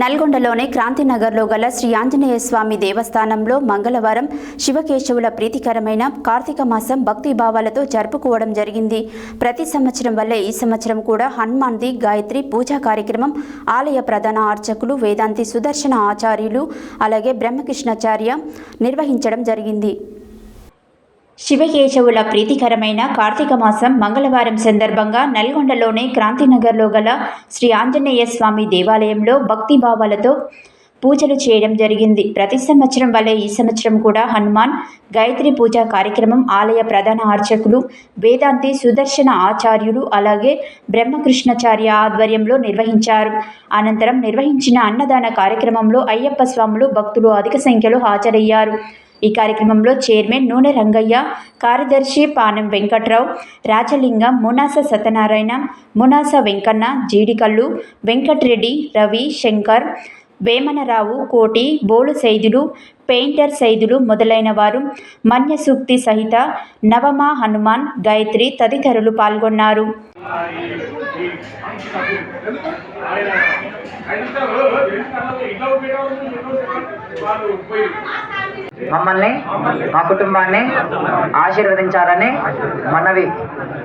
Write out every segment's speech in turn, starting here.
నల్గొండలోని క్రాంతినగర్లో గల శ్రీ ఆంజనేయ స్వామి దేవస్థానంలో మంగళవారం శివకేశవుల ప్రీతికరమైన కార్తీక మాసం భక్తి భావాలతో జరుపుకోవడం జరిగింది. ప్రతి సంవత్సరం వల్ల ఈ సంవత్సరం కూడా హనుమాన్ది గాయత్రి పూజా కార్యక్రమం ఆలయ ప్రధాన అర్చకులు వేదాంతి సుదర్శన ఆచార్యులు అలాగే బ్రహ్మకృష్ణాచార్య నిర్వహించడం జరిగింది. శివకేశవుల ప్రీతికరమైన కార్తీక మాసం మంగళవారం సందర్భంగా నల్గొండలోని క్రాంతినగర్లో గల శ్రీ ఆంజనేయ స్వామి దేవాలయంలో భక్తి భావాలతో పూజలు చేయడం జరిగింది. ప్రతి సంవత్సరం వలె ఈ సంవత్సరం కూడా హనుమాన్ గాయత్రి పూజా కార్యక్రమం ఆలయ ప్రధాన అర్చకులు వేదాంతి సుదర్శన ఆచార్యులు అలాగే బ్రహ్మకృష్ణాచార్య ఆధ్వర్యంలో నిర్వహించారు. అనంతరం నిర్వహించిన అన్నదాన కార్యక్రమంలో అయ్యప్ప స్వాములు భక్తులు అధిక సంఖ్యలో హాజరయ్యారు. ఈ కార్యక్రమంలో చైర్మన్ నూనె రంగయ్య కార్యదర్శి పానం వెంకట్రావు రాజలింగం మునాస సత్యనారాయణ మునాస వెంకన్న జీడికల్లు వెంకట్రెడ్డి రవి శంకర్ వేమనరావు కోటి బోలు సైదులు పెయింటర్ సైదులు మొదలైన వారు మన్య సూక్తి సహిత నవమ హనుమాన్ గాయత్రి తదితరులు పాల్గొన్నారు మమ్మల్ని మా కుటుంబాన్ని ఆశీర్వదించాలని మనవి.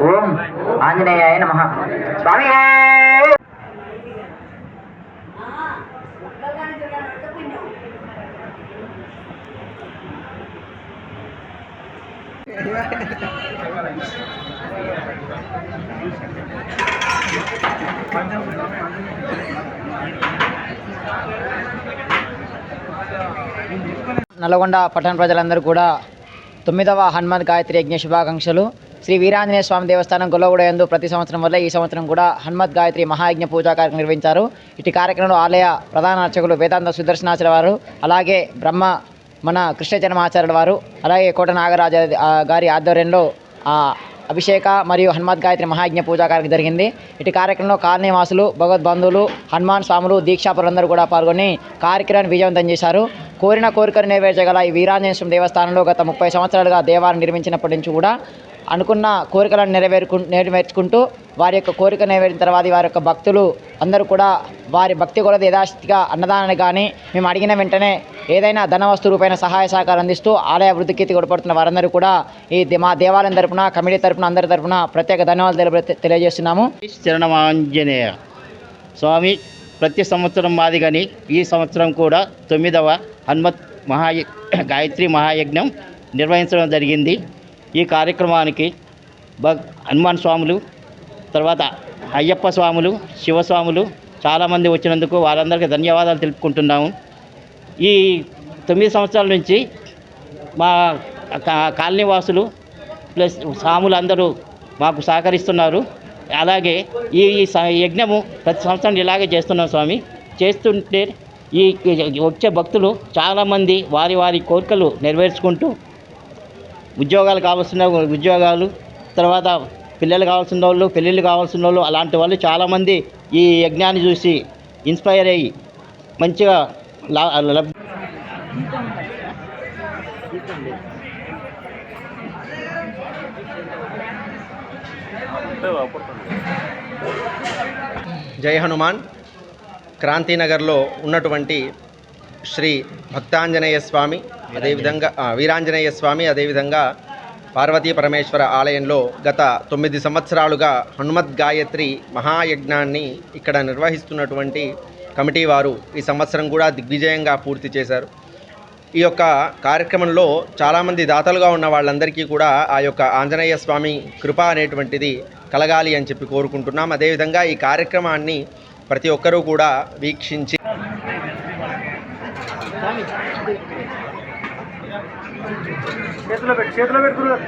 ఓం ఆంజనేయాయ నమ. స్వామి! నల్గొండ పట్టణ ప్రజలందరూ కూడా తొమ్మిదవ హనుమాన్ గాయత్రి యజ్ఞ శుభాకాంక్షలు. శ్రీ వీరాంజనేయ స్వామి దేవస్థానం గొల్లగూడయందు ప్రతి సంవత్సరం వల్ల ఈ సంవత్సరం కూడా హనుమత్ గాయత్రి మహాయజ్ఞ పూజా కార్యక్రమం నిర్వహించారు. ఇటు కార్యక్రమంలో ఆలయ ప్రధాన అర్చకులు వేదాంత సుదర్శనాచార్య వారు అలాగే బ్రహ్మ మన కృష్ణ జన్మాచార్యుల వారు అలాగే కోట నాగరాజ గారి ఆధ్వర్యంలో ఆ, అభిషేక మరియు హనుమత్ గాయత్రి మహాయజ్ఞ పూజా కార్యక్రమం జరిగింది. ఇటు కార్యక్రమంలో కాలనీ వాసులు భగవద్బంధువులు హనుమాన్ స్వాములు దీక్షాపరులందరూ కూడా పాల్గొని కార్యక్రమాన్ని విజయవంతం చేశారు. కోరిన కోరికను నెరవేర్చగల ఈ వీరాంజనేయ దేవస్థానంలో గత ముప్పై సంవత్సరాలుగా దేవాలయం నిర్మించినప్పటి నుంచి కూడా అనుకున్న కోరికలను నెరవేరుకు నెరవేర్చుకుంటూ వారి యొక్క కోరిక నెరవేరిన తర్వాత వారి యొక్క భక్తులు అందరూ కూడా వారి భక్తి కూడా యథాస్థితిగా అన్నదానాన్ని కానీ మేము అడిగిన వెంటనే ఏదైనా ధన వస్తు రూపైన సహాయ సహకారం అందిస్తూ ఆలయ అభివృద్ధికి తోడ్పడుతున్న వారందరూ కూడా ఈ మా దేవాలయం తరపున కమిటీ తరపున అందరి తరపున ప్రత్యేక ధన్యవాదాలు తెలియ తెలియజేస్తున్నాము. శరణమాంజనేయ స్వామి ప్రతి సంవత్సరం మాదిగని ఈ సంవత్సరం కూడా తొమ్మిదవ హనుమత్ మహాయ గాయత్రి మహాయజ్ఞం నిర్వహించడం జరిగింది. ఈ కార్యక్రమానికి భగ్ హనుమాన్ స్వాములు తర్వాత అయ్యప్ప స్వాములు శివస్వాములు చాలామంది వచ్చినందుకు వారందరికీ ధన్యవాదాలు తెలుపుకుంటున్నాము. ఈ తొమ్మిది సంవత్సరాల నుంచి మా కాలనీ వాసులు ప్లస్ స్వాములు అందరూ మాకు సహకరిస్తున్నారు. అలాగే ఈ యజ్ఞము ప్రతి సంవత్సరం ఇలాగే చేస్తున్నాం స్వామి. చేస్తుంటే ఈ వచ్చే భక్తులు చాలామంది వారి వారి కోరికలు నెరవేర్చుకుంటూ ఉద్యోగాలు కావాల్సిన ఉద్యోగాలు తర్వాత పిల్లలు కావాల్సిన వాళ్ళు పెళ్ళిళ్ళు కావాల్సిన వాళ్ళు అలాంటి వాళ్ళు చాలామంది ఈ యజ్ఞాన్ని చూసి ఇన్స్పైర్ అయ్యి మంచిగా లా లబ్ జై హనుమాన్. క్రాంతినగర్లో ఉన్నటువంటి శ్రీ భక్తాంజనేయ స్వామి అదేవిధంగా వీరాంజనేయ స్వామి అదేవిధంగా పార్వతీ పరమేశ్వర ఆలయంలో గత తొమ్మిది సంవత్సరాలుగా హనుమద్ గాయత్రి మహాయజ్ఞాన్ని ఇక్కడ నిర్వహిస్తున్నటువంటి కమిటీ వారు ఈ సంవత్సరం కూడా దిగ్విజయంగా పూర్తి చేశారు. ఈ యొక్క కార్యక్రమంలో చాలామంది దాతలుగా ఉన్న వాళ్ళందరికీ కూడా ఆ యొక్క ఆంజనేయ స్వామి కృప అనేటువంటిది కలగాలి అని చెప్పి కోరుకుంటున్నాం. అదేవిధంగా ఈ కార్యక్రమాన్ని ప్రతి ఒక్కరూ కూడా వీక్షించి చేతిలో పెట్టు చేతిలో పెట్టుకున్నారు